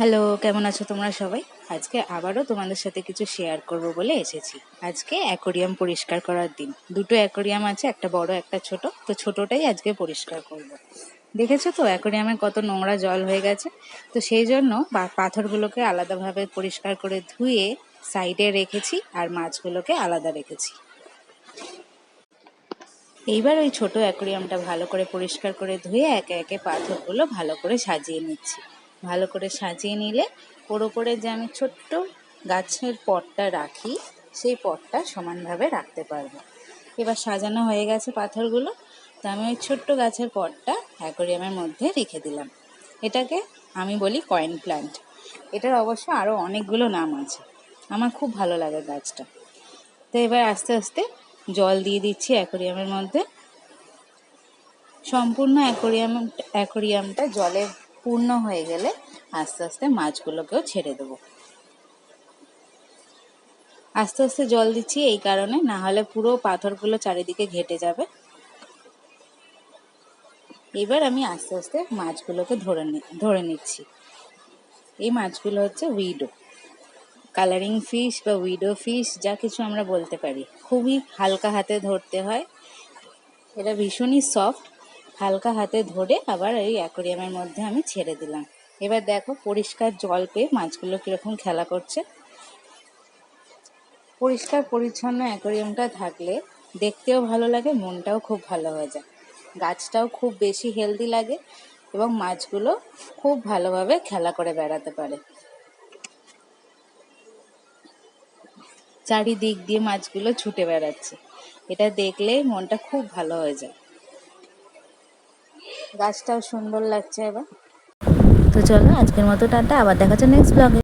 Hello, কেমন আছো তোমরা সবাই? আজকে আবারও তোমাদের সাথে কিছু শেয়ার করব বলে এসেছি। আজকে অ্যাকোরিয়াম পরিষ্কার করার দিন। দুটো অ্যাকোরিয়াম আছে, একটা বড়, একটা ছোট। তো ছোটটাই আজকে পরিষ্কার করব। দেখেছ তো অ্যাকোরিয়ামে কত নোংরা জল হয়ে গেছে? তো সেই জন্য পাথরগুলোকে আলাদাভাবে পরিষ্কার করে ধুয়ে সাইডে রেখেছি আর মাছগুলোকে আলাদা রেখেছি। এইবার ওই ছোট অ্যাকোরিয়ামটা ভালো করে পরিষ্কার করে ধুয়ে একে একে পাথরগুলো ভালো করে সাজিয়ে নিচ্ছি। ভালো করে সাজিয়ে নিলে ওর ওপরে যে আমি ছোট্ট গাছের পটটা রাখি, সেই পটটা সমানভাবে রাখতে পারব। এবার সাজানো হয়ে গেছে পাথরগুলো, তো আমি ওই ছোট্ট গাছের পটটা অ্যাকোরিয়ামের মধ্যে রেখে দিলাম। এটাকে আমি বলি কয়েন প্ল্যান্ট এটার অবশ্য আরও অনেকগুলো নাম আছে। আমার খুব ভালো লাগে গাছটা। তো এবার আস্তে আস্তে জল দিয়ে দিচ্ছি অ্যাকোরিয়ামের মধ্যে। সম্পূর্ণ অ্যাকোরিয়াম, অ্যাকোরিয়ামটা জলে পূর্ণ হয়ে গেলে আস্তে আস্তে মাছগুলোকেও ছেড়ে দেবো। আস্তে আস্তে জল দিচ্ছি এই কারণে, না হলে পুরো পাথরগুলো চারিদিকে ঘেটে যাবে। এবার আমি আস্তে আস্তে মাছগুলোকে ধরে ধরে নিচ্ছি। এই মাছগুলো হচ্ছে উইডো কালারিং ফিশ বা উইডো ফিশ যা কিছু আমরা বলতে পারি। খুবই হালকা হাতে ধরতে হয়। এটা ভীষণই সফট হালকা হাতে ধরে আবার এই অ্যাকোরিয়ামের মধ্যে আমি ছেড়ে দিলাম। এবার দেখো পরিষ্কার জল পেয়ে মাছগুলো কীরকম খেলা করছে। পরিষ্কার পরিচ্ছন্ন অ্যাকোরিয়ামটা থাকলে দেখতেও ভালো লাগে, মনটাও খুব ভালো হয়ে যায়। গাছটাও খুব বেশি হেলদি লাগে এবং মাছগুলো খুব ভালোভাবে খেলা করে বেড়াতে পারে। চারিদিক দিয়ে মাছগুলো ছুটে বেড়াচ্ছে। এটা দেখলে মনটা খুব ভালো হয়ে যায়। গাছটাও সুন্দর লাগছে এবার। তো চলো আজকের মতো টাটা আবার দেখা নেক্সট ব্লগে